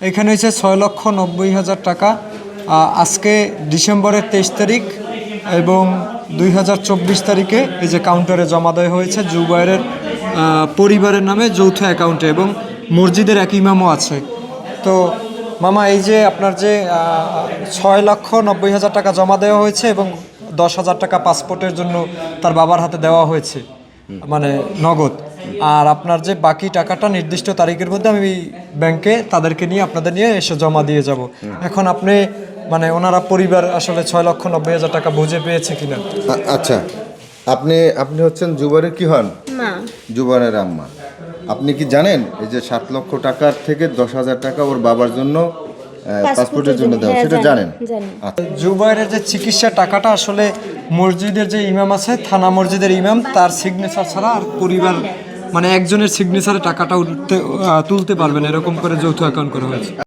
এখানে হচ্ছে ছয় লক্ষ নব্বই হাজার টাকা। আজকে ডিসেম্বরের তেইশ তারিখ এবং দুই হাজার চব্বিশ তারিখে এই যে কাউন্টারে জমা দেওয়া হয়েছে জুবাইরের পরিবারের নামে যৌথ অ্যাকাউন্টে এবং মসজিদের এক ইমামও আছে। তো মামা, এই যে আপনার যে ছয় লক্ষ নব্বই হাজার টাকা জমা দেওয়া হয়েছে এবং দশ হাজার টাকা পাসপোর্টের জন্য তার বাবার হাতে দেওয়া হয়েছে মানে নগদ। আর আপনার যে বাকি টাকাটা নির্দিষ্ট তারিখের মধ্যে আমি ব্যাংকে তাদেরকে নিয়ে আপনাদের নিয়ে এসে জমা দিয়ে যাব। এখন আপনি মানে ওনারা পরিবার আসলে ছয় লক্ষ নব্বই হাজার টাকা বুঝে পেয়েছে কিনা? আচ্ছা। আপনি আপনি হচ্ছেন জুবারের কি হন? জুবানের আম্মা। আপনি কি জানেন এই যে সাত লক্ষ টাকার থেকে দশ হাজার টাকা ওর বাবার জন্য পাসপোর্টের জন্য। দেওয়া হ্যাঁ, সেটা জানেন? জানি। আচ্ছা। জুবাইরের যে চিকিৎসা টাকাটা আসলে মসজিদের যে ইমাম আছে থানা মসজিদের ইমাম তার সিগনেচার ছাড়া আর পরিবার মানে একজনের সিগনেচারে টাকাটা উঠতে তুলতে পারবেন এরকম করে যৌথ অ্যাকাউন্ট করা হয়েছে।